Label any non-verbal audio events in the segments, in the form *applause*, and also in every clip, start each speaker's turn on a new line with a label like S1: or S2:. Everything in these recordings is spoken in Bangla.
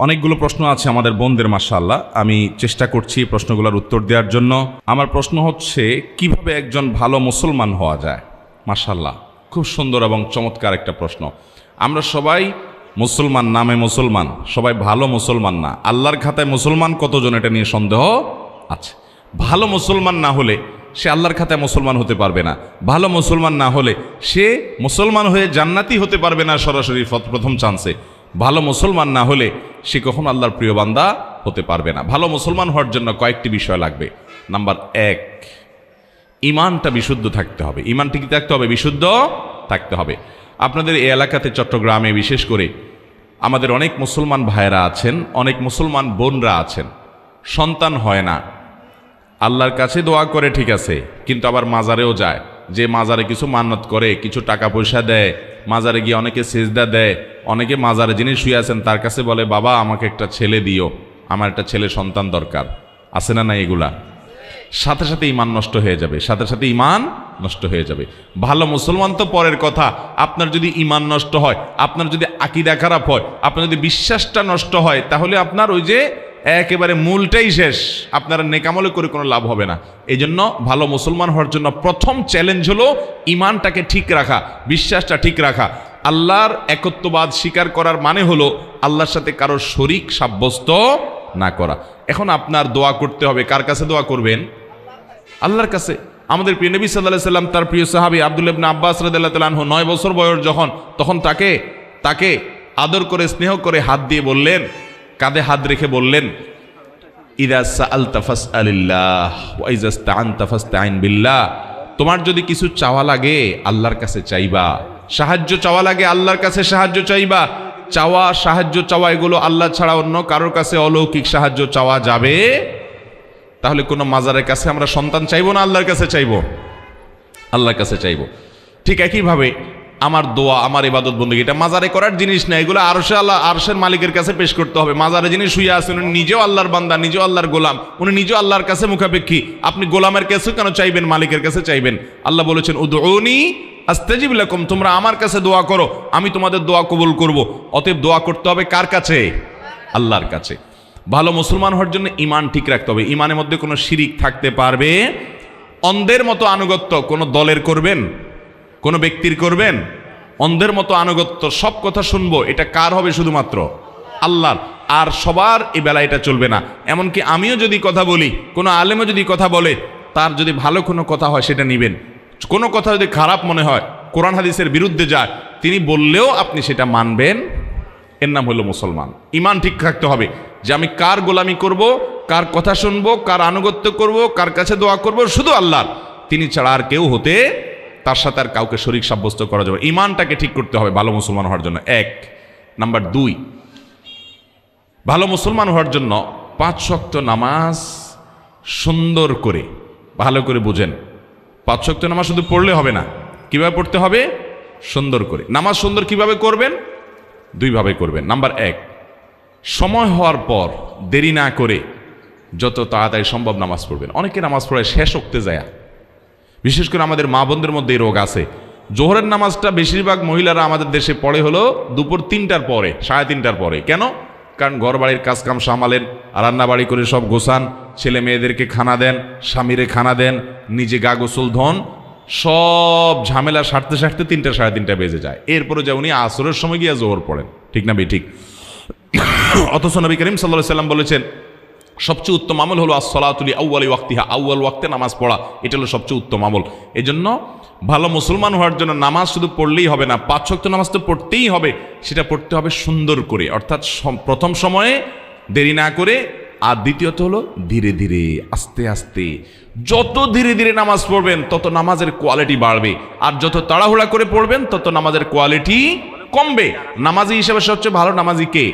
S1: অনেকগুলো প্রশ্ন আছে আমাদের বোনদের মাসাল্লাহ আমি চেষ্টা করছি প্রশ্নগুলোর উত্তর দেওয়ার জন্য। আমার প্রশ্ন হচ্ছে, কীভাবে একজন ভালো মুসলমান হওয়া যায়? মাসাল্লাহ খুব সুন্দর এবং চমৎকার একটা প্রশ্ন। আমরা সবাই মুসলমান নামে মুসলমান, সবাই ভালো মুসলমান না। আল্লাহর খাতায় মুসলমান কতজন এটা নিয়ে সন্দেহ আছে? ভালো মুসলমান না হলে সে আল্লাহর খাতায় মুসলমান হতে পারবে না। ভালো মুসলমান না হলে সে মুসলমান হয়ে জান্নাতি হতে পারবে না সরাসরি প্রথম চান্সে। ভালো মুসলমান না হলে সে কখন আল্লাহর প্রিয় বান্দা হতে পারবে না। ভালো মুসলমান হওয়ার জন্য কয়েকটি বিষয় লাগবে। নাম্বার এক ইমানটা বিশুদ্ধ থাকতে হবে। ইমানটি কি থাকতে হবে, বিশুদ্ধ থাকতে হবে। আপনাদের এই এলাকাতে চট্টগ্রামে বিশেষ করে আমাদের অনেক মুসলমান ভাইয়েরা আছেন, অনেক মুসলমান বোনরা আছেন। সন্তান হয় না। আল্লাহর কাছে দোয়া করে ঠিক আছে, কিন্তু আবার মাজারেও যায়। যে মাজারে কিছু মান্নত করে, কিছু টাকা পয়সা দেয়, মাজারে গিয়ে অনেকে সেজদা দেয় অনেকে মাজারে যিনি শুয়ে আছেন, তার কাছে বলে, বাবা, আমাকে একটা ছেলে দিও। আমার একটা ছেলে সন্তান দরকার। আছে না না এগুলা? সাথে সাথে ইমান নষ্ট হয়ে যাবে, সাথে সাথে ইমান নষ্ট হয়ে যাবে। ভালো মুসলমান তো পরের কথা, আপনার যদি ইমান নষ্ট হয়, আপনার যদি আকিদা খারাপ হয়, আপনার যদি বিশ্বাসটা নষ্ট হয়, তাহলে আপনার ওই যে একেবারে মূলটাই শেষ। আপনারা নেকামলে করে কোনো লাভ হবে না। এই জন্য ভালো মুসলমান হওয়ার জন্য প্রথম চ্যালেঞ্জ হলো ইমানটাকে ঠিক রাখা, বিশ্বাসটা ঠিক রাখা। আল্লাহর একত্ববাদ স্বীকার করার মানে হলো আল্লাহর সাথে কারও শরিক সাব্যস্ত না করা। এখন আপনার দোয়া করতে হবে। কার কাছে দোয়া করবেন? আল্লাহর কাছে। আমাদের প্রিয় নবী সাল্লাহ সাল্লাম, তার প্রিয় সাহাবি আব্দুল ইবনা আব্বাস রাদিয়াল্লাহু তাআলা আনহু নয় বছর বয়স যখন, তখন তাকে তাকে আদর করে, স্নেহ করে হাত দিয়ে বললেন, কাঁধে হাত রেখে বললেন তোমার যদি কিছু চাওয়া লাগে, আল্লাহর কাছে চাইবা। সাহায্য চাওয়া লাগে আল্লাহর কাছে সাহায্য চাইবা। চাওয়া, সাহায্য চাওয়া, এগুলো আল্লাহ ছাড়া অন্য কারোর কাছে অলৌকিক সাহায্য চাওয়া যাবে? তাহলে কোনো মাজারের কাছে আমরা সন্তান চাইব না আল্লাহর কাছে চাইব? আল্লাহর কাছে চাইব। ঠিক একইভাবে আমার দোয়া, আমার ইবাদত বন্দী, এটা মাজারে করার জিনিস না, এগুলো আরশে আল্লাহ, আরশের মালিকের কাছে পেশ করতে হবে। মাজারে যিনি শুয়ে আছেন, উনি নিজেও আল্লাহর বান্দা, নিজেও আল্লাহর গোলাম, উনি নিজেও আল্লাহর কাছে মুখাপেক্ষী। আপনি গোলামের কাছে কেন চাইবেন, মালিকের কাছে চাইবেন? আল্লাহ বলেছেন উদৌনি আস্তাজিব লাকুম, তোমরা আমার কাছে দোয়া করো, আমি তোমাদের দোয়া কবুল করব। অতএব দোয়া করতে হবে কার কাছে? আল্লাহর কাছে। ভালো মুসলমান হওয়ার জন্য ইমান ঠিক রাখতে হবে। ইমানের মধ্যে কোনো শিরিক থাকতে পারবে? অন্ধের মতো আনুগত্য কোনো দলের করবেন? কোনো ব্যক্তির করবেন? অন্ধের মতো আনুগত্য, সব কথা শুনব, এটা কার হবে শুধুমাত্র? আল্লাহর। আর সবার এই বেলা এটা চলবে না। এমনকি আমিও যদি কথা বলি, কোনো আলেমও যদি কথা বলে, তার যদি ভালো কোনো কথা হয়, সেটা নিবেন। কোনো কথা যদি খারাপ মনে হয়, কোরআন হাদিসের বিরুদ্ধে যায়, তিনি বললেও আপনি সেটা মানবেন। এর নাম হলো মুসলমান। ইমান ঠিক থাকতে হবে যে আমি কার গোলামি করব, কার কথা শুনব, কার আনুগত্য করব, কার কাছে দোয়া করব, শুধু আল্লাহর। তিনি ছাড়া আর কেউ হতে, তার সাথে আর কাউকে শরিক সাব্যস্ত করা যাবে ইমানটাকে ঠিক করতে হবে ভালো মুসলমান হওয়ার জন্য। এক। নাম্বার দুই, ভালো মুসলমান হওয়ার জন্য পাঁচ শক্ত নামাজ সুন্দর করে, ভালো করে বুঝেন। পাঁচ শক্ত নামাজ শুধু পড়লে হবে না। কীভাবে পড়তে হবে? সুন্দর করে। নামাজ সুন্দর কীভাবে করবেন? দুইভাবে করবেন। নাম্বার এক, সময় হওয়ার পর দেরি না করে যত তাড়াতাড়ি সম্ভব নামাজ পড়বেন। অনেকে নামাজ পড়ায় শেষ উঠতে যায়। বিশেষ করে আমাদের মা বোনদের মধ্যে এই রোগ আছে। জোহরের নামাজটা বেশিরভাগ মহিলারা আমাদের দেশে পড়ে হলো দুপুর তিনটার পরে, সাড়ে তিনটার পরে। কেন? কারণ ঘর বাড়ির কাজকাম সামালেন রান্না বাড়ি করে সব গোসান ছেলে মেয়েদেরকে খানা দেন, স্বামীরে খানা দেন, নিজে গা গোসল ধন, সব ঝামেলা সারতে সারতে তিনটা সাড়ে তিনটা বেজে যায়। এরপরে যা উনি আসরের সময় গিয়ে জোহর পড়েন। ঠিক না বে ঠিক। অথচ নবী করিম সাল্লাহ সাল্লাম বলেছেন, সবচেয়ে উত্তম আমল হলো আসলাতুলি আউ্বালি ওয়াক্তিহা আউ্বাল ওয়াক্তে নামাজ পড়া। এটা হলো সবচেয়ে উত্তম আমল। এই জন্য ভালো মুসলমান হওয়ার জন্য নামাজ শুধু পড়লেই হবে না, পাঁচ শক্ত নামাজ তো পড়তেই হবে, সেটা পড়তে হবে সুন্দর করে। অর্থাৎ প্রথম সময়ে দেরি না করে, আর দ্বিতীয়ত হলো ধীরে ধীরে, আস্তে আস্তে। যত ধীরে ধীরে নামাজ পড়বেন, তত নামাজের কোয়ালিটি বাড়বে। আর যত তাড়াহুড়া করে পড়বেন, তত নামাজের কোয়ালিটি কমবে। নামাজি হিসেবে সবচেয়ে ভালো নামাজি কে?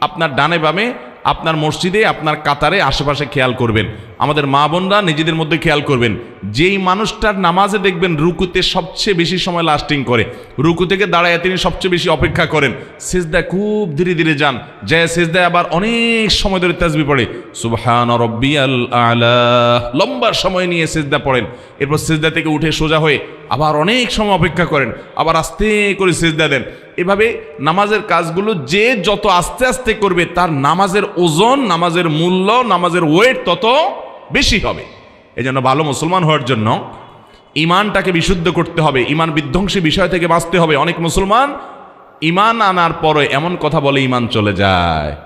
S1: আপনার ডানে বামে, আপনার মসজিদে, আপনার কাতারে, আশেপাশে খেয়াল করবেন। আমাদের মা বোনরা নিজেদের মধ্যে খেয়াল করবেন, যেই মানুষটার নামাজে দেখবেন রুকুতে সবচেয়ে বেশি সময় লাস্টিং করে, রুকু থেকে দাঁড়ায় তিনি সবচেয়ে বেশি অপেক্ষা করেন, সেজদায় খুব ধীরে ধীরে যান, যায় সেজদায় আবার অনেক সময় ধরে তাজবি পড়ে, সুবহান লম্বা সময় নিয়ে সেজদা পড়েন, এরপর সেজদা থেকে উঠে সোজা হয়ে আবার অনেক সময় অপেক্ষা করেন, আবার আস্তে করে সেজদা দেন, এভাবে নামাজের কাজগুলো যে যত আস্তে আস্তে করবে, তার নামাজের ওজন, নামাজের মূল্য, নামাজের ওয়েট তত বেশি হবে। এই জন্য ভালো মুসলমান হওয়ার জন্য ইমানটাকে বিশুদ্ধ করতে হবে ইমান বিধ্বংসী বিষয় থেকে বাঁচতে হবে। অনেক মুসলমান ইমান আনার পরে এমন কথা বলে ইমান চলে যায়।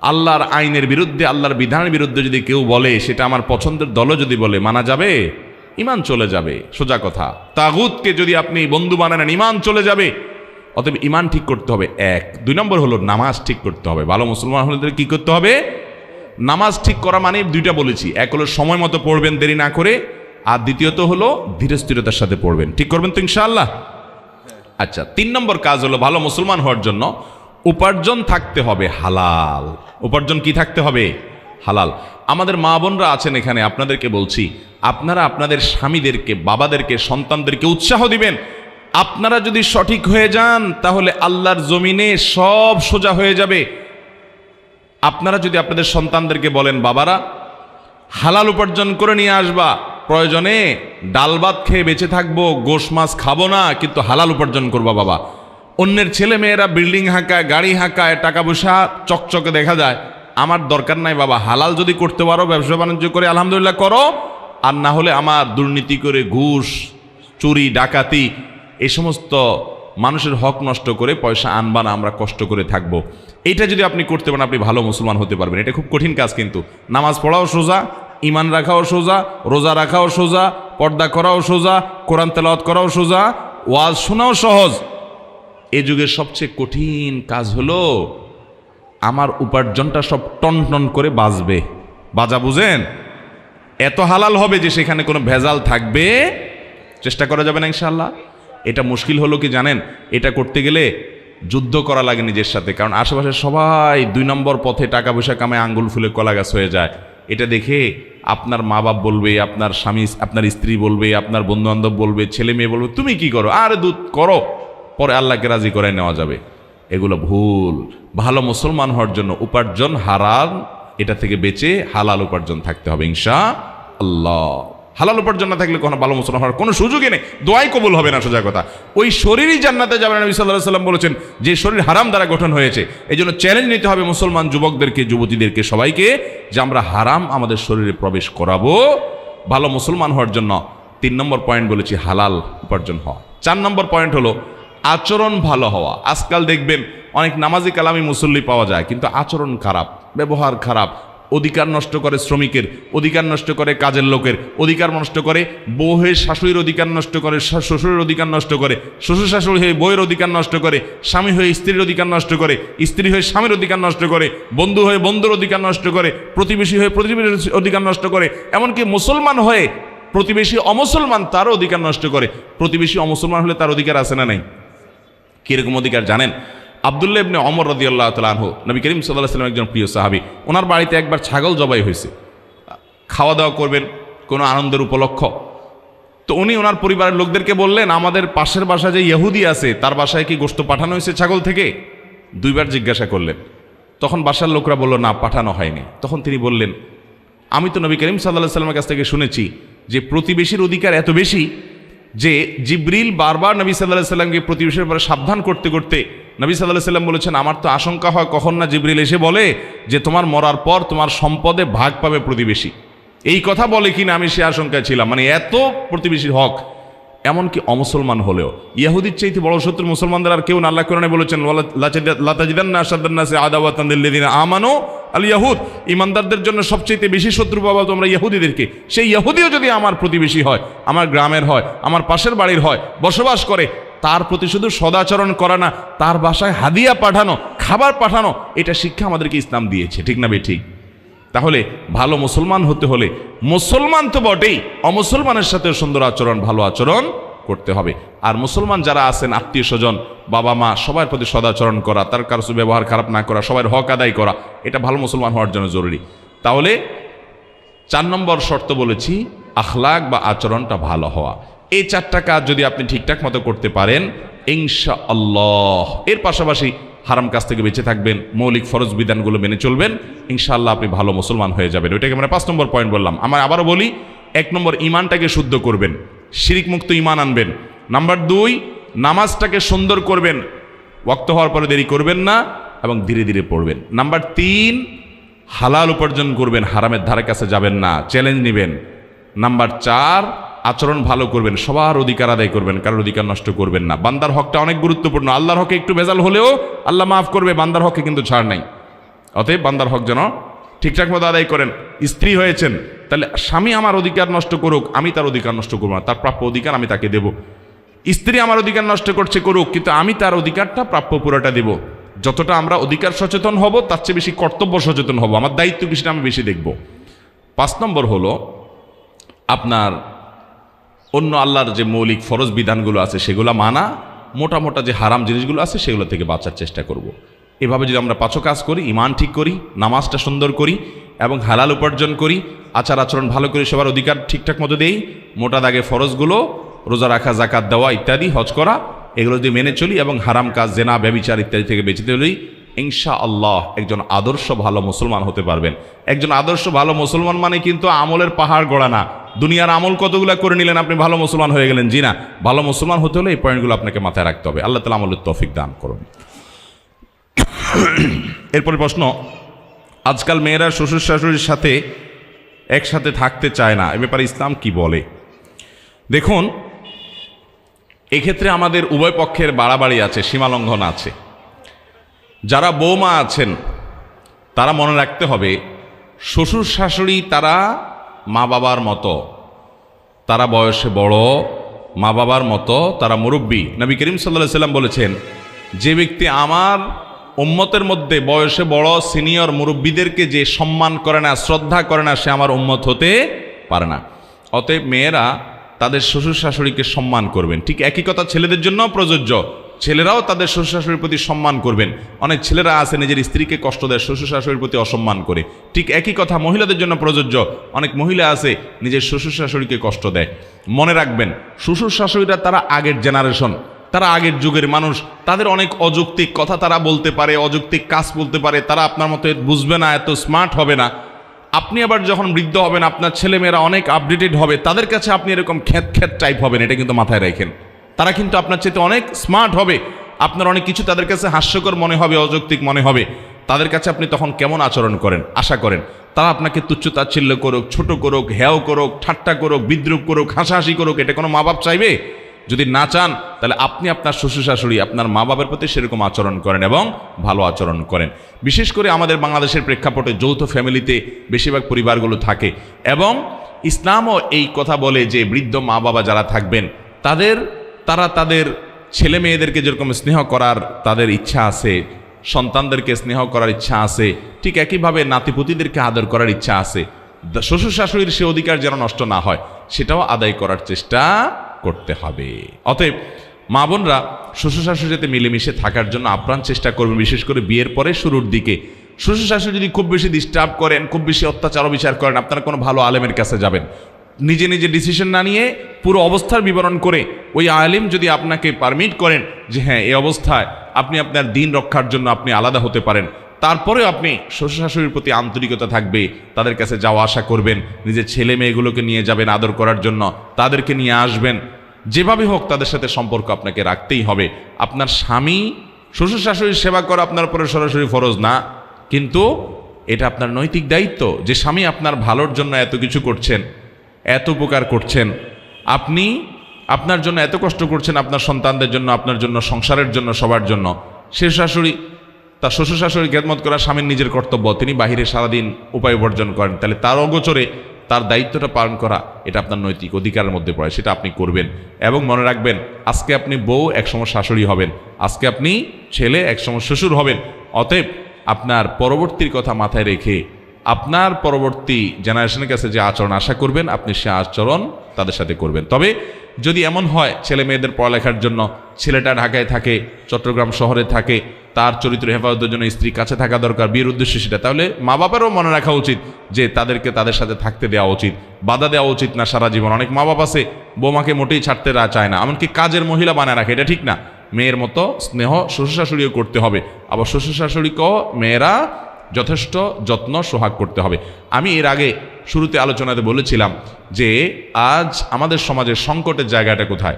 S1: আল্লাহর আইনের বিরুদ্ধে, আল্লাহর বিধানের বিরুদ্ধে যদি কেউ বলে, সেটা আমার পছন্দের দলও যদি বলে, মানা যাবে? ইমান চলে যাবে, সোজা কথা। তাগুতকে যদি আপনি বন্ধু বানানেন ইমান চলে যাবে। অতএব ইমান ঠিক করতে হবে, এক। দুই নম্বর হলো নামাজ ঠিক করতে হবে। ভালো মুসলমান হলে কি করতে হবে? নামাজ ঠিক করা মানে দুইটা বলেছি। এক হলো সময় মতো পড়বেন, দেরি না করে। আর দ্বিতীয়ত হলো ধীরে স্থিরতার সাথে পড়বেন। ঠিক করবেন তো ইনশাআল্লাহ? আচ্ছা তিন নম্বর কাজ হলো ভালো মুসলমান হওয়ার জন্য উপার্জন থাকতে হবে হালাল। উপার্জন কি থাকতে হবে? হালাল। আমাদের মা বোনরা আছেন এখানে, আপনাদেরকে বলছি, আপনারা আপনাদের স্বামীদেরকে, বাবাদেরকে, সন্তানদেরকে উৎসাহ দিবেন। আপনারা যদি সঠিক হয়ে যান, তাহলে আল্লাহর জমিনে সব সোজা হয়ে যাবে। আপনারা যদি আপনাদের সন্তানদেরকে বলেন, বাবারা, হালাল উপার্জন করে নিয়ে আসবা, প্রয়োজনে ডাল ভাত খেয়ে বেঁচে থাকব, গোশ মাছ খাব না, কিন্তু হালাল উপার্জন করবা বাবা। অন্যের ছেলে মেয়েরা বিল্ডিং হাঁকায়, গাড়ি হাঁকায়, টাকা পয়সা চকচকে দেখা যায়। আমার দরকার নাই বাবা, হালাল যদি করতে পারো, ব্যবসা বাণিজ্য করে আলহামদুলিল্লাহ করো, আর না হলে আমার দুর্নীতি করে ঘুষ, চুরি, ডাকাতি এই সমস্ত মানুষের হক নষ্ট করে পয়সা আনবা না আমরা কষ্ট করে থাকব। এটা যদি আপনি করতে পারেন, আপনি ভালো মুসলমান হতে পারবেন। এটা খুব কঠিন কাজ কিন্তু। নামাজ পড়াও সোজা ইমান রাখাও সোজা, রোজা রাখাও সোজা, পর্দা করাও সোজা, কোরআন তেলাওয়াত করাও সোজা, ওয়াজ শোনাও সহজ। এ যুগের সবচেয়ে কঠিন কাজ হলো, আমার উপার্জনটা সব টন টন করে বাজবে বাজা বুঝেন? এত হালাল হবে যে সেখানে কোনো ভেজাল থাকবে? চেষ্টা করা যাবে না ইনশাল্লাহ এটা মুশকিল হলো কি জানেন? এটা করতে গেলে যুদ্ধ করা লাগে নিজের সাথে। কারণ আশেপাশে সবাই দুই নম্বর পথে টাকা পয়সা কামায় আঙ্গুল ফুলে কলা গাছ হয়ে যায়। এটা দেখে আপনার মা বাপ বলবে, আপনার স্বামী, আপনার স্ত্রী বলবে, আপনার বন্ধু বান্ধব বলবে, ছেলে মেয়ে বলবে, তুমি কি করো? আরে দুধ করো। পরে আল্লাহকে রাজি করে নেওয়া যাবে। এগুলো ভুল। ভালো মুসলমান হওয়ার জন্য উপার্জন হারাল এটা থেকে বেঁচে হালাল উপার্জন থাকতে হবে ইনশা আল্লাহ। হালাল উপার্জন না থাকলে কোনো ভালো মুসলমান হওয়ার কোনো সুযোগই নেই। দোয়াই কবুল হবে না, সোজা কথা। ওই শরীরই জান্নাতে যাবে নবী সাল্লাহ সাল্লাম বলেছেন, যে শরীর হারাম দ্বারা গঠন হয়েছে এই জন্য চ্যালেঞ্জ নিতে হবে মুসলমান যুবকদেরকে, যুবতীদেরকে, সবাইকে যে আমরা হারাম আমাদের শরীরে প্রবেশ করাবো ভালো মুসলমান হওয়ার জন্য। তিন নম্বর পয়েন্ট বলেছি, হালাল উপার্জন হওয়া। চার নম্বর পয়েন্ট হলো, আচরণ ভালো হওয়া। আজকাল দেখবেন অনেক নামাজি কালামি মুসল্লি পাওয়া যায়, কিন্তু আচরণ খারাপ, ব্যবহার খারাপ অধিকার নষ্ট করে শ্রমিকের অধিকার নষ্ট করে কাজের লোকের অধিকার নষ্ট করে বউয়ের শাশুড়ির অধিকার নষ্ট করে শ্বশুরের অধিকার নষ্ট করে শ্বশুর শাশুড়ি হয়ে বউয়ের অধিকার নষ্ট করে স্বামী হয়ে স্ত্রীর অধিকার নষ্ট করে স্ত্রী হয়ে স্বামীর অধিকার নষ্ট করে বন্ধু হয়ে বন্ধুর অধিকার নষ্ট করে প্রতিবেশী হয়ে প্রতিবেশীর অধিকার নষ্ট করে এমনকি মুসলমান হয়ে প্রতিবেশী অমুসলমান তারও অধিকার নষ্ট করে প্রতিবেশী অমুসলমান হলে তার অধিকার আছে না নাই কীরকম অধিকার জানেন আবদুল্লাহ ইবনে অমর রদি আল্লাহ তালাহ নবী করিম সাল্লাহ সাল্লাম একজন প্রিয় সাহাবি। ওনার বাড়িতে একবার ছাগল জবাই হয়েছে। খাওয়া দাওয়া করবেন, কোনো আনন্দের উপলক্ষ। তো উনি ওনার পরিবারের লোকদেরকে বললেন, আমাদের পাশের বাসায় যে ইহুদি আছে, তার বাসায় কি গোস্ত পাঠানো হয়েছে ছাগল থেকে? দুইবার জিজ্ঞাসা করলেন। তখন বাসার লোকরা বলল, না, পাঠানো হয়নি। তখন তিনি বললেন, আমি তো নবী করিম সাল্লাহ সাল্লামের কাছ থেকে শুনেছি যে প্রতিবেশীর অধিকার এত বেশি যে জিব্রিল বারবার নবী সাল্লাহ সাল্লামকে প্রতিবেশীর পরে সাবধান করতে করতে নবী সাল্লাহ সাল্লাম বলেছেন, আমার তো আশঙ্কা হয় কখন না জিব্রিল এসে বলে যে তোমার মরার পর তোমার সম্পদে ভাগ পাবে প্রতিবেশী। এই কথা বলে কিনা আমি সে আশঙ্কায় ছিলাম। মানে এত প্রতিবেশীর হক এমনকি অমুসলমান হলেও। ইয়াহুদির চাইতে বড় শত্রু মুসলমানদের আর কেউ না, আল্লাহ কোরআনে বলেছেন আমানু আল ইয়াহুদ। ইমানদারদের জন্য সবচেয়ে বেশি শত্রু পাবা তোমরা ইহুদিদেরকে। সেই ইহুদিও যদি আমার প্রতিবেশী হয়, আমার গ্রামের হয়, আমার পাশের বাড়ির হয়, বসবাস করে, তার প্রতি শুধু সদাচরণ করা না, তার বাসায় হাদিয়া পাঠানো, খাবার পাঠানো, এটা শিক্ষা আমাদেরকে ইসলাম দিয়েছে। ঠিক না বে ঠিক। তাহলে ভালো মুসলমান হতে হলে মুসলমান তো বটেই, অমুসলমানের সাথে সুন্দর আচরণ, ভালো আচরণ করতে হবে। আর মুসলমান যারা আছেন, আত্মীয় স্বজন, বাবা মা, সবার প্রতি সদাচরণ করা, তার কারও ব্যবহার খারাপ না করা, সবার হক আদায় করা, এটা ভালো মুসলমান হওয়ার জন্য জরুরি। তাহলে চার নম্বর শর্ত বলেছি, আখলাক বা আচরণটা ভালো হওয়া। এই চারটা কাজ যদি আপনি ঠিকঠাক মতো করতে পারেন ইনশা আল্লাহ এর পাশাপাশি হারাম কাজ থেকে বেঁচে থাকবেন, মৌলিক ফরজ বিধানগুলো মেনে চলবেন ইনশাল্লাহ আপনি ভালো মুসলমান হয়ে যাবেন। ওইটাকে আমরা পাঁচ নম্বর পয়েন্ট বললাম। আমার আবারও বলি, এক নম্বর ইমানটাকে শুদ্ধ করবেন শিরিক মুক্ত ইমান আনবেন। নাম্বার দুই, নামাজটাকে সুন্দর করবেন, ওয়াক্ত হওয়ার পরে দেরি করবেন না এবং ধীরে ধীরে পড়বেন। নাম্বার তিন, হালাল উপার্জন করবেন, হারামের ধারে কাছে যাবেন না চ্যালেঞ্জ নেবেন। নাম্বার চার আচরণ ভালো করবেন, সবার অধিকার আদায় করবেন, কারোর অধিকার নষ্ট করবেন না। বান্দার হকটা অনেক গুরুত্বপূর্ণ। আল্লাহর হকে একটু ভেজাল হলেও আল্লাহ মাফ করবে, বান্দার হকে কিন্তু ছাড় নাই। অতএব বান্দার হক যেন ঠিকঠাক মতো আদায় করেন। স্ত্রী হয়েছেন, তাহলে স্বামী আমার অধিকার নষ্ট করুক, আমি তার অধিকার নষ্ট করব না, তার প্রাপ্য অধিকার আমি তাকে দেব। স্ত্রী আমার অধিকার নষ্ট করছে করুক, কিন্তু আমি তার অধিকারটা প্রাপ্য পুরোটা দেব। যতটা আমরা অধিকার সচেতন হব, তার চেয়ে বেশি কর্তব্য সচেতন হব। আমার দায়িত্ব কিছুটা আমি বেশি দেখব। পাঁচ নম্বর হলো, আপনার অন্য আল্লাহর যে মৌলিক ফরজ বিধানগুলো আছে, সেগুলো মানা, মোটা মোটা যে হারাম জিনিসগুলো আছে, সেগুলো থেকে বাঁচার চেষ্টা করব। এভাবে যদি আমরা পাঁচও কাজ করি ইমান ঠিক করি, নামাজটা সুন্দর করি, এবং হালাল উপার্জন করি, আচার আচরণ ভালো করে সবার অধিকার ঠিকঠাক মতো দেই, মোটা দাগে ফরজগুলো, রোজা রাখা জাকাত দেওয়া ইত্যাদি, হজ করা, এগুলো যদি মেনে চলি এবং হারাম কাজ, জেনা, ব্যবিচার ইত্যাদি থেকে বেঁচে চলি ইনশা আল্লাহ একজন আদর্শ ভালো মুসলমান হতে পারবেন। একজন আদর্শ ভালো মুসলমান মানে কিন্তু আমলের পাহাড় গড়া না। দুনিয়ার আমল কতগুলো করে নিলেন আপনি ভালো মুসলমান হয়ে গেলেন? জি না। ভালো মুসলমান হতে হলে এই পয়েন্টগুলো আপনাকে মাথায় রাখতে হবে। আল্লাহ তালা আমলের তৌফিক দান করুন। *coughs* এরপরে প্রশ্ন, আজকাল মেয়েরা শ্বশুর শাশুড়ির সাথে একসাথে থাকতে চায় না। এ ব্যাপারে ইসলাম কি বলে? দেখুন, এক্ষেত্রে আমাদের উভয় পক্ষের বাড়াবাড়ি আছে, সীমালঙ্ঘন আছে। যারা বৌমা আছেন, তারা মনে রাখতে হবে, শ্বশুর শাশুড়ি তারা মা বাবার মতো। তারা বয়সে বড়, মা বাবার মতো, তারা মুরব্বী। নবী করিম সাল্লাহ সাল্লাম বলেছেন, যে ব্যক্তি আমার উম্মতের মধ্যে বয়সে বড়, সিনিয়র মুরব্বীদেরকে যে সম্মান করে না, শ্রদ্ধা করে না, সে আমার উম্মত হতে পারে না। অতএব মেয়েরা তাদের শ্বশুর শাশুড়িকে সম্মান করবেন। ঠিক একই কথা ছেলেদের জন্য প্রযোজ্য। ছেলেরাও তাদের শ্বশুর শাশুড়ির প্রতি সম্মান করবেন। অনেক ছেলেরা আছে, নিজের স্ত্রীকে কষ্ট দেয় শ্বশুর শাশুড়ির প্রতি অসম্মান করে। ঠিক একই কথা মহিলাদের জন্য প্রযোজ্য। অনেক মহিলা আছে, নিজের শ্বশুর শাশুড়িকে কষ্ট দেয়। মনে রাখবেন শ্বশুর শাশুড়িরা তারা আগের জেনারেশন তারা আগের যুগের মানুষ। তাদের অনেক অযৌক্তিক কথা তারা বলতে পারে, অযৌক্তিক কাজ বলতে পারে। তারা আপনার মতো বুঝবে না, এত স্মার্ট হবে না। আপনি আবার যখন বৃদ্ধ হবেন, আপনার ছেলেমেয়েরা অনেক আপডেটেড হবে। তাদের কাছে আপনি এরকম খ্যাত খ্যাত টাইপ হবেন, এটা কিন্তু মাথায় রাখেন। তারা কিন্তু আপনার চেয়ে অনেক স্মার্ট হবে। আপনার অনেক কিছু তাদের কাছে হাস্যকর মনে হবে, অযৌক্তিক মনে হবে। তাদের কাছে আপনি তখন কেমন আচরণ করেন? আশা করেন। তারা আপনাকে তুচ্ছ তাচ্ছিল্য করুক, ছোট করুক হ্যাও করুক, ঠাট্টা করুক, বিদ্রুপ করুক, হাসাহাসি করুক, এটা কোনো মা বাপ চাইবে? যদি না চান, তাহলে আপনি আপনার শ্বশুর শাশুড়ি আপনার মা বাবার প্রতি সেরকম আচরণ করেন এবং ভালো আচরণ করেন। বিশেষ করে আমাদের বাংলাদেশের প্রেক্ষাপটে যৌথ ফ্যামিলিতে বেশিরভাগ পরিবারগুলো থাকে এবং ইসলামও এই কথা বলে যে বৃদ্ধ মা বাবা যারা থাকবেন, তাদের তারা তাদের ছেলে মেয়েদেরকে যেরকম স্নেহ করার তাদের ইচ্ছা আছে, সন্তানদেরকে স্নেহ করার ইচ্ছা আছে, ঠিক একইভাবে নাতিপুতিদেরকে আদর করার ইচ্ছা আছে শ্বশুর শাশুড়ির সে অধিকার যেন নষ্ট না হয়, সেটাও আদায় করার চেষ্টা করতে হবে। অতএব মা বোনরা শ্বশুর শাশুড়ির সাথে মিলেমিশে থাকার জন্য আপ্রাণ চেষ্টা করবেন বিশেষ করে বিয়ের পরে শুরুর দিকে। শ্বশুর শাশুড়ি যদি খুব বেশি ডিস্টার্ব করেন, খুব বেশি অত্যাচার বিচার করেন, আপনারা কোনো ভালো আলেমের কাছে যাবেন। নিজে নিজে ডিসিশন না নিয়ে পুরো অবস্থার বিবরণ করে ওই আলিম যদি আপনাকে পারমিট করেন যে হ্যাঁ এই অবস্থায় আপনি আপনার দিন রক্ষার জন্য আপনি আলাদা হতে পারেন। তারপরেও আপনি শ্বশুর শাশুড়ির প্রতি আন্তরিকতা থাকবে, তাদের কাছে যাওয়া আসা করবেন, নিজের ছেলে মেয়েগুলোকে নিয়ে যাবেন আদর করার জন্য, তাদেরকে নিয়ে আসবেন। যেভাবে হোক তাদের সাথে সম্পর্ক আপনাকে রাখতেই হবে। আপনার স্বামী শ্বশুর শাশুড়ির সেবা করা আপনার উপরে সরাসরি ফরজ না, কিন্তু এটা আপনার নৈতিক দায়িত্ব। যে স্বামী আপনার ভালোর জন্য এত কিছু করছেন এত উপকার করছেন। আপনি আপনার জন্য এত কষ্ট করছেন আপনার সন্তানদের জন্য, আপনার জন্য, সংসারের জন্য, সবার জন্য। সে শাশুড়ি, তার শ্বশুর শাশুড়ি খেদমত করা স্বামীর নিজের কর্তব্য, তিনি বাহিরে সারাদিন উপায় উপার্জন করেন। তাহলে তার অগোচরে তার দায়িত্বটা পালন করা, এটা আপনার নৈতিক অধিকারের মধ্যে পড়ে, সেটা আপনি করবেন। এবং মনে রাখবেন, আজকে আপনি বউ, একসময় শাশুড়ি হবেন। আজকে আপনি ছেলে, একসময় শ্বশুর হবেন। অতএব, আপনার পরবর্তীর কথা মাথায় রেখে আপনার পরবর্তী জেনারেশনের কাছে যে আচরণ আশা করবেন, আপনি সে আচরণ তাদের সাথে করবেন। তবে যদি এমন হয়, ছেলে মেয়েদের পড়ালেখার জন্য ছেলেটা ঢাকায় থাকে, চট্টগ্রাম শহরে থাকে, তার চরিত্র হেফাজতের জন্য স্ত্রী কাছে থাকা দরকার, বিয়ের উদ্দেশ্য সেটা, তাহলে মা বাবারও মনে রাখা উচিত যে তাদেরকে তাদের সাথে থাকতে দেওয়া উচিত, বাধা দেওয়া উচিত না সারা জীবন। অনেক মা বাবা আছে, বৌমাকে মোটেই ছাড়তে চায় না, এমনকি কাজের মহিলা বানায় রাখে, এটা ঠিক না। মেয়ের মতো স্নেহ শ্বশুর শাশুড়িও করতে হবে। আবার শ্বশুর শাশুড়িকেও মেয়েরা যথেষ্ট যত্ন সোহাগ করতে হবে। আমি এর আগে শুরুতে আলোচনাতে বলেছিলাম যে আজ আমাদের সমাজের সংকটের জায়গাটা কোথায়?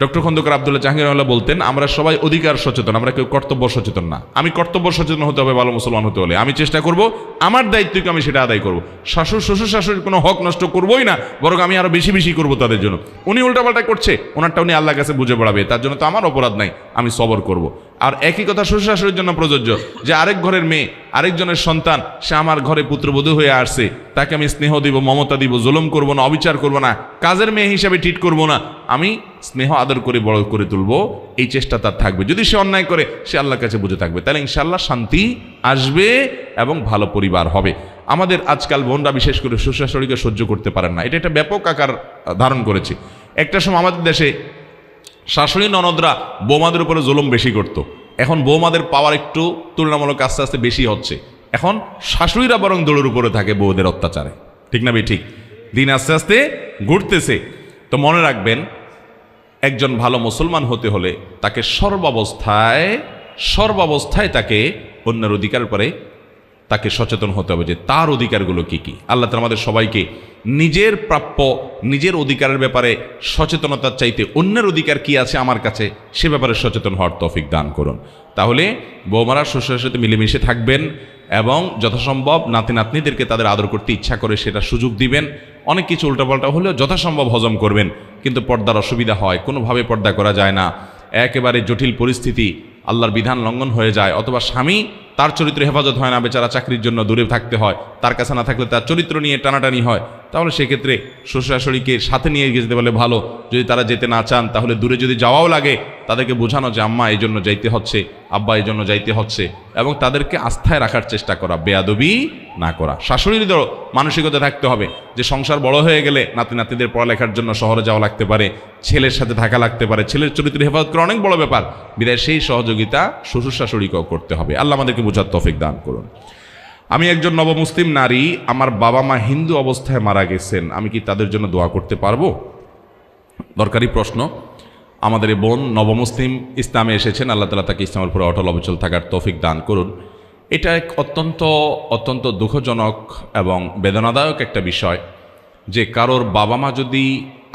S1: ডক্টর খন্দকার আবদুল্লাহ জাহাঙ্গীর বলতেন, আমরা সবাই অধিকার সচেতন, আমরা কেউ কর্তব্য সচেতন না। আমি কর্তব্য সচেতন হতে হবে ভালো মুসলমান হতে হলে। আমি চেষ্টা করব, আমার দায়িত্বকে আমি সেটা আদায় করব। শাশুর শ্বশুর শাশুড়ির কোনো হক নষ্ট করবোই না, বরং আমি আরও বেশি বেশি করব তাদের জন্য। উনি উল্টাপাল্টা করছে। ওনারটা উনি আল্লাহ কাছে বুঝে পড়াবে, তার জন্য তো আমার অপরাধ নাই, আমি সবর করব। আর একই কথা শ্বশুর শাশুড়ির জন্য প্রযোজ্য, যে আরেক ঘরের মেয়ে, আরেকজনের সন্তান, সে আমার ঘরে পুত্রবধূ হয়ে আসছে, তাকে আমি স্নেহ দিব, মমতা দিব, জুলুম করব না, অবিচার করব না, কাজের মেয়ে হিসাবে ট্রিট করব না, আমি স্নেহ আদর করে বড় করে তুলব, এই চেষ্টা তার থাকবে। যদি সে অন্যায় করে, সে আল্লাহর কাছে বুঝে থাকবে। তাহলে ইনশাল্লাহ শান্তি আসবে এবং ভালো পরিবার হবে। আমাদের আজকাল বোনরা বিশেষ করে শ্বশুরাশড়িকে সহ্য করতে পারেন না। এটা একটা ব্যাপক আকার ধারণ করেছে। একটা সময় আমাদের দেশে শাশুড়ি ননদরা বৌমাদের উপরে জুলুম বেশি করত। এখন বৌমাদের পাওয়ার একটু তুলনামূলক আস্তে আস্তে বেশি হচ্ছে। এখন শাশুড়িরা বরং দৌড়ের উপরে থাকে বউদের অত্যাচারে। ঠিক না বে ঠিক। দিন আস্তে আস্তে ঘুরতেছে। তো মনে রাখবেন, একজন ভালো মুসলমান হতে হলে তাকে সর্বাবস্থায় সর্বাবস্থায় তাকে অন্যের অধিকার পরে তাকে সচেতন হতে হবে যে তার অধিকারগুলো কি কি। আল্লাহ তাআলা আমাদের সবাইকে নিজের প্রাপ্য, নিজের অধিকারের ব্যাপারে সচেতনতার চাইতে অন্যের অধিকার কি আছে আমার কাছে সে ব্যাপারে সচেতন হওয়ার তৌফিক দান করুন। তাহলে বৌমারা, শ্বশুরের সাথে মিলেমিশে থাকবেন এবং যথাসম্ভব নাতি নাতনিদেরকে তাদের আদর করতে ইচ্ছা করে সেটা সুযোগ দিবেন। অনেক কিছু উল্টাপাল্টা হলেও যথাসম্ভব হজম করবেন, কিন্তু পর্দার অসুবিধা হয়, কোনোভাবে পর্দা করা যায় না। একেবারে জটিল পরিস্থিতি, আল্লাহর বিধান লঙ্ঘন হয়ে যায়, অথবা স্বামী তার চরিত্র হেফাজত হয় না, বেচারা চাকরির জন্য দূরে থাকতে হয়। তার কাছে না থাকলে তার চরিত্র নিয়ে টানাটানি হয়। তাহলে সেক্ষেত্রে শ্বশুরাশড়িকে সাথে নিয়ে যেতে পারলে ভালো। যদি তারা যেতে না চান, তাহলে দূরে যদি যাওয়াও লাগে, তাদেরকে বোঝানো যে, আম্মা, এই জন্য যাইতে হচ্ছে, আব্বা, এই জন্য যাইতে হচ্ছে, এবং তাদেরকে আস্থায় রাখার চেষ্টা করা, বেয়াদবি না করা। শাশুড়িদেরও মানসিকতা থাকতে হবে যে, সংসার বড় হয়ে গেলে নাতি নাতিদের পড়ালেখার জন্য শহরে যাওয়া লাগতে পারে, ছেলের সাথে থাকা লাগতে পারে, ছেলের চরিত্র হেফাজত করা অনেক বড় ব্যাপার। বিদায়, সেই সহযোগিতা শ্বশুর শাশুড়িকেও করতে হবে। আল্লাহ আমাদেরকে বোঝার তফিক দান করুন। আমি একজন নবমুসলিম নারী, আমার বাবা মা হিন্দু অবস্থায় মারা গেছেন, আমি কি তাদের জন্য দোয়া করতে পারব? দরকারি প্রশ্ন। আমাদের বোন নবমুসলিম ইসলামে এসেছেন, আল্লাহ তালা তাকে ইসলামের উপরে অটল অবিচল থাকার তৌফিক দান করুন। এটা এক অত্যন্ত অত্যন্ত দুঃখজনক এবং বেদনাদায়ক একটা বিষয় যে কারোর বাবা মা যদি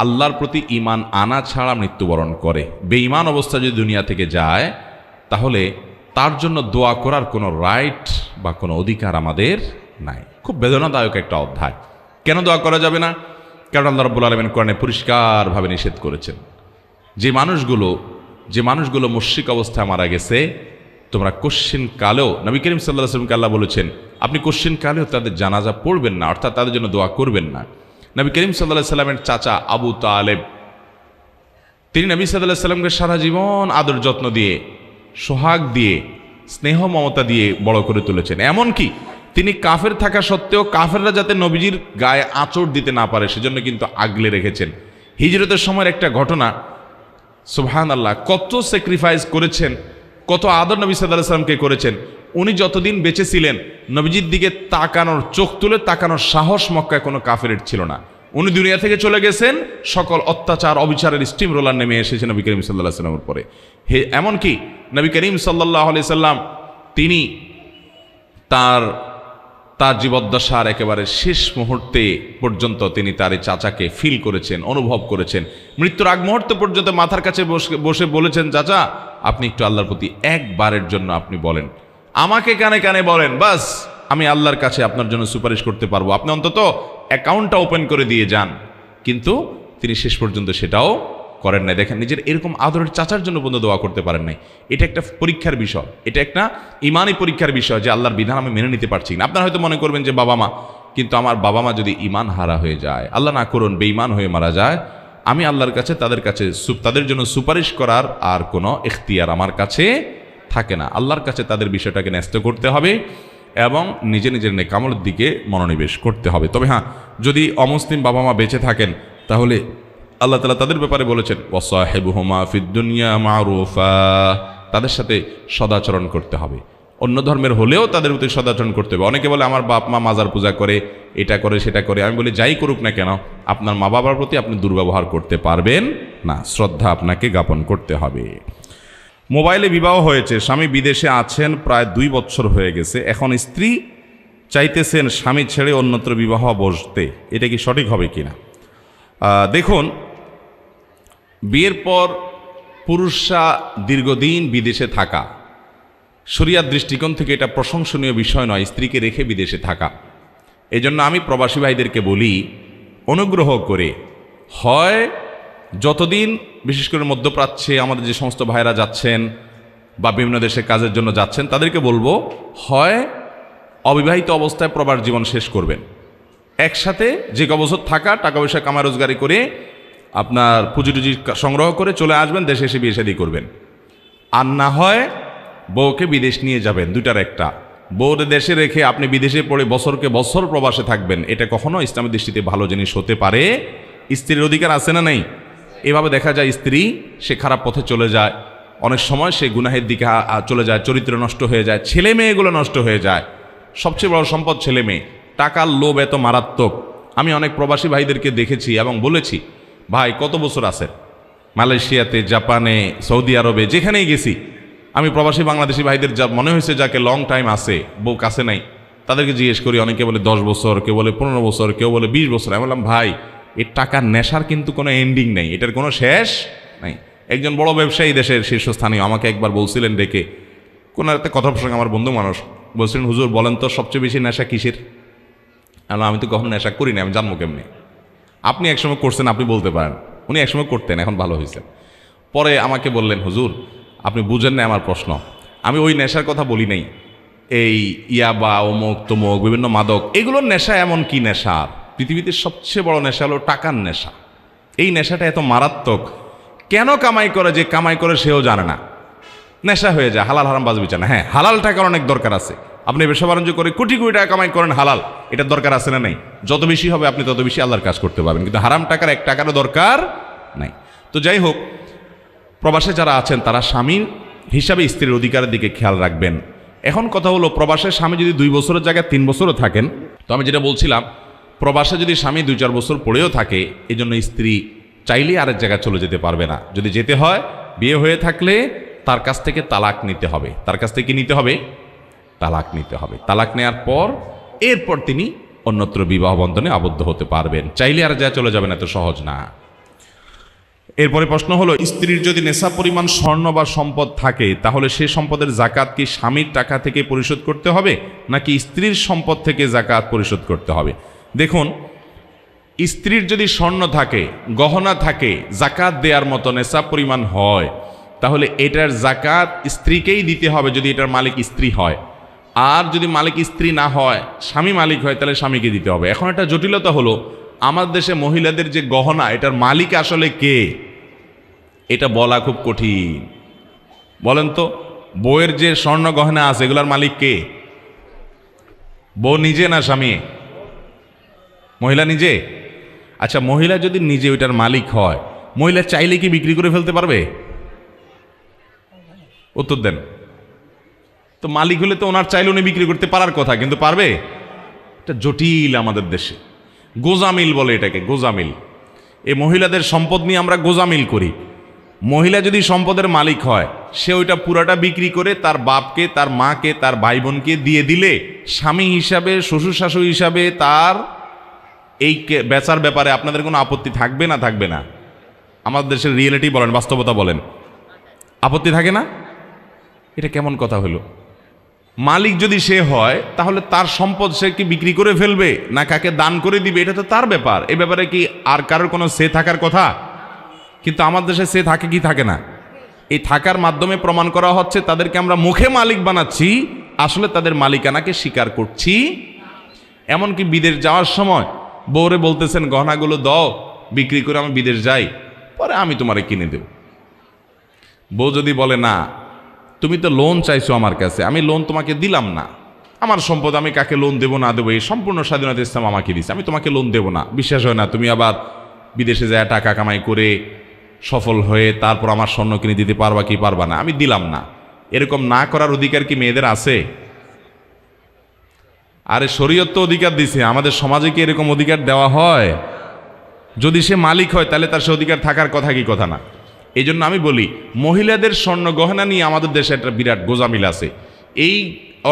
S1: আল্লাহর প্রতি ইমান আনা ছাড়া মৃত্যুবরণ করে, বেঈমান অবস্থা যদি দুনিয়া থেকে যায়, তাহলে তার জন্য দোয়া করার কোনো রাইট বা কোনো অধিকার আমাদের নাই। খুব বেদনাদায়ক একটা অধ্যায়। কেন দোয়া করা যাবে না? কারণ আল্লাহ রব্বুল আলমিন কোরআনে পরিষ্কারভাবে নিষেধ করেছেন। যে মানুষগুলো যে মানুষগুলো মুশ্রিক অবস্থায় মারা গেছে, তোমরা কোশ্চিন কালেও, নবী করিম সাল্লাহ আসলামকে আল্লাহ বলেছেন, আপনি কোশ্চিন কালেও তাদের জানাজা পড়বেন না, অর্থাৎ তাদের জন্য দোয়া করবেন না। নবী করিম সাল্লাহ সাল্লামের চাচা আবু তালেব, তিনি নবী সাল্লাহ সাল্লামকে সারা জীবন আদর যত্ন দিয়ে সোহাগ দিয়ে, স্নেহ মমতা দিয়ে বড় করে তুলেছেন। এমনকি তিনি কাফের থাকা সত্ত্বেও কাফেররা যাতে নবীজির গায়ে আঁচড় দিতে না পারে, সেজন্য কিন্তু আগলে রেখেছেন। হিজরতের সময়ের একটা ঘটনা সুবহান আল্লাহ কত স্যাক্রিফাইস করেছেন, কত আদর নবী সাল্লাহ সাল্লামকে করেছেন। উনি যতদিন বেঁচে ছিলেন, নবীজির দিকে তাকানোর, চোখ তুলে তাকানোর সাহস মক্কায় কোনো কাফের ছিল না। উনি দুনিয়া থেকে চলে গেছেন, সকল অত্যাচার, অবিচারের স্টিম রোলার নেমে এসেছে নবী করিম সাল্লাহ সাল্লামের পরে হে, এমনকি নবী করিম সাল্লাহ আলি সাল্লাম, তিনি তার তার জীবদ্দশার একেবারে শেষ মুহূর্তে পর্যন্ত তিনি তার এই চাচাকে ফিল করেছেন, অনুভব করেছেন। মৃত্যুর আগ মুহূর্ত পর্যন্ত মাথার কাছে বসে বসে বলেছেন, চাচা, আপনি একটু আল্লাহর প্রতি একবারের জন্য আপনি বলেন। আমাকে কানে কানে বলেন, বাস, আমি আল্লাহর কাছে আপনার জন্য সুপারিশ করতে পারব। আপনি অন্তত অ্যাকাউন্টটা ওপেন করে দিয়ে যান। কিন্তু তিনি শেষ পর্যন্ত সেটাও করেন নাই। দেখেন, নিজের এরকম আদরের চাচার জন্য বন্ধু দোয়া করতে পারেন নাই। এটা একটা পরীক্ষার বিষয়। এটা একটা ইমানই পরীক্ষার বিষয় যে আল্লাহর বিধান আমি মেনে নিতে পারছি না আপনারা হয়তো মনে করবেন যে, বাবা মা, কিন্তু আমার বাবা মা যদি ইমান হারা হয়ে যায়, আল্লাহ না করুন, বেঈমান হয়ে মারা যায়, আমি আল্লাহর কাছে তাদের কাছে তাদের জন্য সুপারিশ করার আর কোনো এখতিয়ার আমার কাছে থাকে না। আল্লাহর কাছে তাদের বিষয়টাকে ন্যস্ত করতে হবে। এবং নিজে নিজের নেকামলের দিকে মনোনিবেশ করতে হবে। তবে হ্যাঁ যদি অমুসলিম বাবা মা বেঁচে থাকেন, তাহলে আল্লাহ তালা তাদের ব্যাপারে বলেছেন, ওয়াসাহেবুহুমা ফিদ্দুনিয়া মারুফা। তাদের সাথে সদাচরণ করতে হবে। অন্য ধর্মের হলেও তাদের প্রতি সদাচরণ করতে হবে। অনেকে বলে, আমার বাপ মা মাজার পূজা করে, এটা করে, সেটা করে। আমি বলি, যাই করুক না কেন, আপনার মা বাবার প্রতি আপনি দুর্ব্যবহার করতে পারবেন না। শ্রদ্ধা আপনাকে জ্ঞাপন করতে হবে। মোবাইলে বিবাহ হয়েছে স্বামী বিদেশে আছেন প্রায় দুই বছর হয়ে গেছে। এখন স্ত্রী চাইতেছেন স্বামী ছেড়ে অন্যত্র বিবাহ বসতে। এটা কি সঠিক হবে কিনা? আহ, দেখুন বিয়ের পর পুরুষরা দীর্ঘদিন বিদেশে থাকা। শরিয়ার দৃষ্টিকোণ থেকে এটা প্রশংসনীয় বিষয় নয় স্ত্রীকে রেখে বিদেশে থাকা। এজন্য আমি প্রবাসী ভাইদেরকে বলি অনুগ্রহ করে হয় যতদিন, বিশেষ করে মধ্যপ্রাচ্যে আমাদের যে সমস্ত ভাইরা যাচ্ছেন বা বিভিন্ন দেশে কাজের জন্য যাচ্ছেন, তাদেরকে বলব, হয় অবিবাহিত অবস্থায় প্রবার জীবন শেষ করবেন। একসাথে যে ক বছর থাকা টাকা পয়সা কামা রোজগারি করে আপনার পুঁজি টুজি সংগ্রহ করে চলে আসবেন, দেশে এসে বিয়ে শাদী করবেন। আর না হয় বউকে বিদেশ নিয়ে যাবেন দুটার একটা। বউরে দেশে রেখে আপনি বিদেশে পড়ে বছরকে বছর প্রবাসে থাকবেন, এটা কখনো ইসলামের দৃষ্টিতে ভালো জিনিস হতে পারে। স্ত্রীর অধিকার আছে না নেই? এভাবে দেখা যায় স্ত্রী, সে খারাপ পথে চলে যায়। অনেক সময় সে গুনাহের দিকে চলে যায়, চরিত্র নষ্ট হয়ে যায়, ছেলে মেয়েগুলো নষ্ট হয়ে যায়। সবচেয়ে বড় সম্পদ ছেলে মেয়ে। টাকার লোভ এত মারাত্মক। আমি অনেক প্রবাসী ভাইদেরকে দেখেছি এবং বলেছি, ভাই, কত বছর আছেন মালয়েশিয়াতে, জাপানে, সৌদি আরবে, যেখানেই গেছি, আমি প্রবাসী বাংলাদেশি ভাইদের যা, মনে হয়েছে যাকে লং টাইম আছে, বউ কাছে নাই, তাদেরকে জিজ্ঞেস করি, অনেকে বলে দশ বছর, কেউ বলে পনেরো বছর, কেউ বলে বিশ বছর। আমি বললাম, ভাই এর টাকার নেশার কিন্তু কোনো এন্ডিং নেই, এটার কোনো শেষ নাই। একজন বড় ব্যবসায়ী দেশের শীর্ষস্থানীয় আমাকে একবার বলছিলেন ডেকে, কোনো একটা কথা প্রসঙ্গে আমার বন্ধু মানুষ বলছিলেন, হুজুর, বলেন তো সবচেয়ে বেশি নেশা কিসের? আমি আমি তো কখনো নেশা করি না, আমি জানব কেমনি? আপনি একসময় করছেন, আপনি বলতে পারেন। উনি একসময় করতেন, এখন ভালো হয়েছে পরে আমাকে বললেন, হুজুর, আপনি বুঝেন না আমার প্রশ্ন। আমি ওই নেশার কথা বলি নাই। এই ইয়াবা, অমুক, তমুক, বিভিন্ন মাদক, এগুলোর নেশা এমন কি নেশা পৃথিবীতে সবচেয়ে বড় নেশা হলো টাকার নেশা। এই নেশাটা এত মারাত্মক। কেন কামাই করে যে কামাই করে সেও জানে না। নেশা হয়ে যায়, হালাল হারাম বাজ বিচার না। হ্যাঁ হালাল টাকার অনেক দরকার আছে। আপনি ব্যবসা বাণিজ্য করে কোটি কোটি টাকা কামাই করেন, হালাল। এটার দরকার আছে না নাই? যত বেশি হবে আপনি তত বেশি আল্লাহর কাজ করতে পারবেন। কিন্তু হারাম টাকার এক টাকারও দরকার নাই। তো যাই হোক, প্রবাসে যারা আছেন, তারা স্বামীর হিসাবে স্ত্রীর অধিকারের দিকে খেয়াল রাখবেন। এখন কথা হলো প্রবাসে স্বামী যদি দুই বছরের জায়গায় তিন বছরও থাকেন, তো আমি যেটা বলছিলাম প্রবাসে যদি স্বামী দুই চার বছর পড়েও থাকে এই জন্য স্ত্রী চাইলেই আরেক জায়গায় চলে যেতে পারবে না। যদি যেতে হয়, বিয়ে হয়ে থাকলে তার কাছ থেকে তালাক নিতে হবে। তার কাছ থেকে নিতে হবে? তালাক নিতে হবে। তালাক নেওয়ার পর, এরপর তিনি অন্যত্র বিবাহ বন্ধনে আবদ্ধ হতে পারবেন। চাইলে আর যা চলে যাবেন এত সহজ না। এরপরে প্রশ্ন হলো, স্ত্রীর যদি নেশা পরিমাণ স্বর্ণ বা সম্পদ থাকে, তাহলে সে সম্পদের জাকাত কি স্বামীর টাকা থেকে পরিশোধ করতে হবে, নাকি স্ত্রীর সম্পদ থেকে জাকাত পরিশোধ করতে হবে? দেখুন, স্ত্রীর যদি স্বর্ণ থাকে, গহনা থাকে, জাকাত দেওয়ার মতো নেশা পরিমাণ হয়, তাহলে এটার জাকাত স্ত্রীকেই দিতে হবে যদি এটার মালিক স্ত্রী হয়। আর যদি মালিক স্ত্রী না হয়, স্বামী মালিক হয়, তাহলে স্বামীকে দিতে হবে। এখন একটা জটিলতা হলো আমাদের দেশে মহিলাদের যে গহনা, এটার মালিক আসলে কে? এটা বলা খুব কঠিন। বলেন তো, বউয়ের যে স্বর্ণ গহনা আছে, এগুলার মালিক কে? বউ নিজে না স্বামী? মহিলা নিজে? আচ্ছা মহিলা যদি নিজে ওইটার মালিক হয়, মহিলা চাইলে কি বিক্রি করে ফেলতে পারবে? উত্তর দেন। তো মালিক হলে তো ওনার চাইলে উনি বিক্রি করতে পারার কথা, কিন্তু পারবে? এটা জটিল আমাদের দেশে। গোজামিল বলে এটাকে, গোজামিল। এই মহিলাদের সম্পদ নিয়ে আমরা গোজামিল করি। মহিলা যদি সম্পদের মালিক হয়, সে ওইটা পুরাটা বিক্রি করে তার বাপকে, তার মাকে, তার ভাই বোনকে দিয়ে দিলে, স্বামী হিসাবে, শ্বশুর শাশুড়ি হিসাবে তার এই বেচার ব্যাপারে আপনাদের কোনো আপত্তি থাকবে না থাকবে না। আমাদের দেশের রিয়েলিটি বলেন, বাস্তবতা বলেন। আপত্তি থাকে না? এটা কেমন কথা হলো? মালিক যদি সে হয়, তাহলে তার সম্পদ সে কি বিক্রি করে ফেলবে, না কাকে দান করে দিবে? এটা তো তার ব্যাপার। এ ব্যাপারে কি আর কারোর কোনো সে থাকার কথা? কিন্তু আমার দেশে সে থাকে কি থাকে না? এই থাকার মাধ্যমে প্রমাণ করা হচ্ছে, তাদেরকে আমরা মুখে মালিক বানাচ্ছি, আসলে তাদের মালিকানাকে স্বীকার করছি। এমনকি বিদেশ যাওয়ার সময় বউরে বলতেছেন, গহনাগুলো দাও, বিক্রি করে আমি বিদেশ যাই, পরে আমি তোমারে কিনে দেব। বউ যদি বলে, না, তুমি তো লোন চাইছো আমার কাছে, আমি লোন তোমাকে দিলাম না, আমার সম্পদ আমি কাকে লোন দেবো, না দেবো, এই সম্পূর্ণ স্বাধীনতা ইসলাম আমাকে দিচ্ছে আমি তোমাকে লোন দেবো না। বিশ্বাস হয় না, তুমি আবার বিদেশে যায় টাকা কামাই করে সফল হয়ে তারপর আমার স্বর্ণ কিনে দিতে পারবা কি পারবা না, আমি দিলাম না। এরকম না করার অধিকার কি মেয়েদের আছে? আরে শরীয়ত তো অধিকার দিছে, আমাদের সমাজে কি এরকম অধিকার দেওয়া হয়? যদি সে মালিক হয়, তাহলে তার সে অধিকার থাকার কথা কি কথা না? এই জন্য আমি বলি, মহিলাদের স্বর্ণ গহনা নিয়ে আমাদের দেশে একটা বিরাট গোজামিল আছে। এই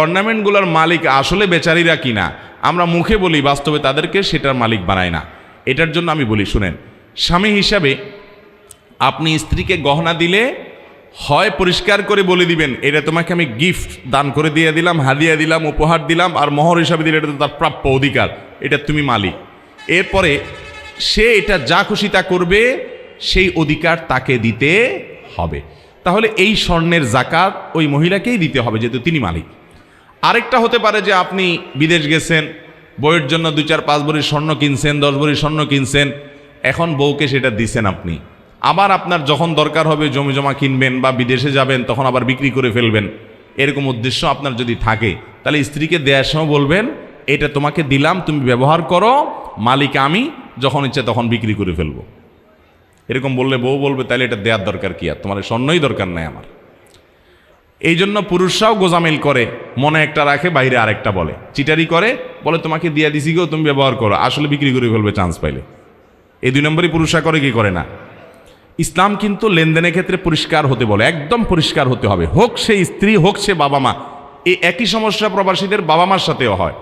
S1: অর্নামেন্টগুলোর মালিক আসলে বেচারিরা কিনা, আমরা মুখে বলি, বাস্তবে তাদেরকে সেটার মালিক বানায় না। এটার জন্য আমি বলি, শুনেন, স্বামী হিসাবে আপনি স্ত্রীকে গহনা দিলে হয় পরিষ্কার করে বলে দিবেন, এটা তোমাকে আমি গিফট দান করে দিয়ে দিলাম, হাদিয়া দিলাম, উপহার দিলাম, আর মহর হিসাবে দিলে এটা তো তার প্রাপ্য অধিকার, এটা তুমি মালিক। এরপরে সে এটা যা খুশি তা করবে, সেই অধিকার তাকে দিতে হবে। তাহলে এই স্বর্ণের জাকাত ওই মহিলাকেই দিতে হবে, যেহেতু তিনি মালিক। আরেকটা হতে পারে যে আপনি বিদেশ গেছেন, বইয়ের জন্য দুই চার পাঁচ ভরি স্বর্ণ কিনছেন, দশ ভরি স্বর্ণ কিনছেন, এখন বউকে সেটা দিছেন আপনি। আবার আপনার যখন দরকার হবে জমি জমা কিনবেন বা বিদেশে যাবেন, তখন আবার বিক্রি করে ফেলবেন। এরকম উদ্দেশ্য আপনার যদি থাকে, তাহলে স্ত্রীকে দেওয়ার সময় বলবেন, এটা তোমাকে দিলাম, তুমি ব্যবহার করো, মালিক আমি, যখন ইচ্ছে তখন বিক্রি করে ফেলব। এরকম বললে বউ বলবে, তাহলে এটা দেওয়ার দরকার কি আর? তোমার স্বর্ণই দরকার নাই আমার। এই জন্য পুরুষরাও গোজামিল করে, মনে একটা রাখে, বাইরে আরেকটা বলে। চিটারি করে, বলে, তোমাকে দিয়ে দিছি গো, তুমি ব্যবহার করো। আসলে বিক্রি করে ফেলবে, চান্স পাইলে। এই দুই নম্বরই পুরুষরা করে, কি করে না? ইসলাম কিন্তু লেনদেনের ক্ষেত্রে পরিষ্কার হতে বলে, একদম পরিষ্কার হতে হবে। হোক সে স্ত্রী, হোক সে বাবা মা, এই একই সমস্যা প্রবাসীদের বাবা মার সাথেও হয়।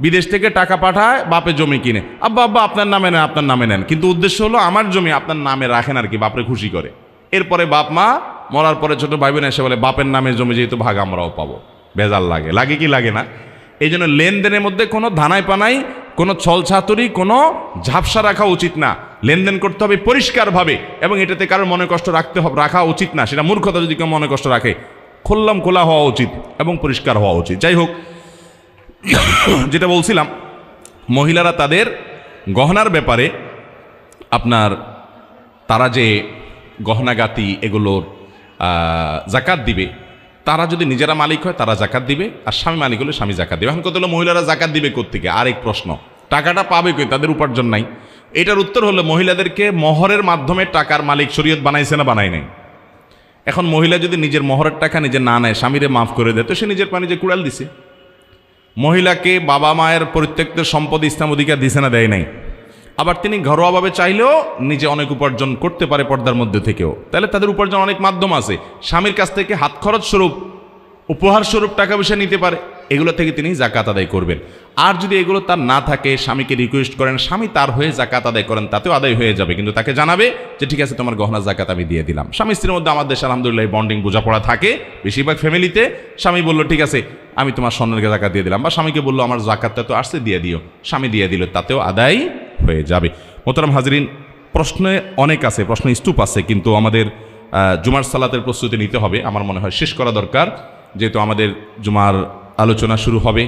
S1: বিদেশ থেকে টাকা পাঠায় বাপে জমি কিনে। আব্বা আব্বা, আপনার নামে নেন, আপনার নামে নেন। কিন্তু উদ্দেশ্য হলো, আমার জমি আপনার নামে রাখেন আর কি, বাপরে খুশি করে। এরপরে বাপ মা, মরার পরে ছোট ভাই বোন এসে বলে, বাপের নামে জমি যেহেতু ভাগ আমরাও পাবো। বেজাল লাগে। লাগে কি লাগে না? এই জন্য লেনদেনের মধ্যে কোনো ধানায় পানাই কোনো ছলছাতুরি, কোনো ঝাপসা রাখা উচিত না। লেনদেন করতে হবে পরিষ্কারভাবে এবং এটাতে কারোর মনে কষ্ট রাখতে হবে রাখা উচিত না। সেটা মূর্খতা যদি কেউ মনে কষ্ট রাখে, খুললাম খোলা হওয়া উচিত এবং পরিষ্কার হওয়া উচিত। যাই হোক, *coughs* যেটা বলছিলাম, মহিলারা তাদের গহনার ব্যাপারে আপনার, তারা যে গহনাগাতি এগুলোর জাকাত দিবে তারা যদি নিজেরা মালিক হয়, তারা জাকাত দিবে। আর স্বামী মালিক হলে স্বামী জাকাত দিবে। এখন কত হলো, মহিলারা জাকাত দিবে কোথেকে আরেক প্রশ্ন, টাকাটা পাবে কই? তাদের উপার্জন নাই। এটার উত্তর হলো, মহিলাদেরকে মহরের মাধ্যমে টাকার মালিক শরীয়ত বানাইছে না বানাই নাই। এখন মহিলা যদি নিজের মহরের টাকা নিজে না নেয়, স্বামীরে মাফ করে দেয়, তো সে নিজের পানি যে কুড়াল দিছে। মহিলাকে বাবা মায়ের পরিত্যক্ত সম্পদ, ইসলাম অধিকার দিছে না, দেয় নাই। আবার তিনি ঘরোয়াভাবে চাইলেও নিজে অনেক উপার্জন করতে পারে পর্দার মধ্যে থেকেও। তাহলে তাদের উপার্জন অনেক মাধ্যম আছে। স্বামীর কাছ থেকে হাত খরচ স্বরূপ, উপহার স্বরূপ টাকা পয়সা নিতে পারে, এগুলো থেকে তিনি জাকাত আদায় করবেন। আর যদি এগুলো তার না থাকে, স্বামীকে রিকোয়েস্ট করেন, স্বামী তার হয়ে জাকাত আদায় করেন, তাতেও আদায় হয়ে যাবে। কিন্তু তাকে জানাবে যে, ঠিক আছে, তোমার গহনা জাকাত আমি দিয়ে দিলাম। স্বামী স্ত্রীর মধ্যে আমাদের দেশে আলহামদুলিল্লাহ বন্ডিং বোঝাপড়া থাকে। বেশিরভাগ ফ্যামিলিতে স্বামী বলল, ঠিক আছে, আমি তোমার স্বর্ণের জাকাত দিয়ে দিলাম। বা স্বামীকে বলল, আমার জাকাতটা তো আসছে, দিয়ে দিও। স্বামী দিয়ে দিল, তাতেও আদায় হয়ে যাবে। মোতারাম হাজরিন, প্রশ্নে অনেক আছে, প্রশ্ন স্তূপ আছে, কিন্তু আমাদের জুমার সালাতের প্রস্তুতি নিতে হবে। আমার মনে হয় শেষ করা দরকার, যেহেতু আমাদের জুমার আলোচনা শুরু হবে।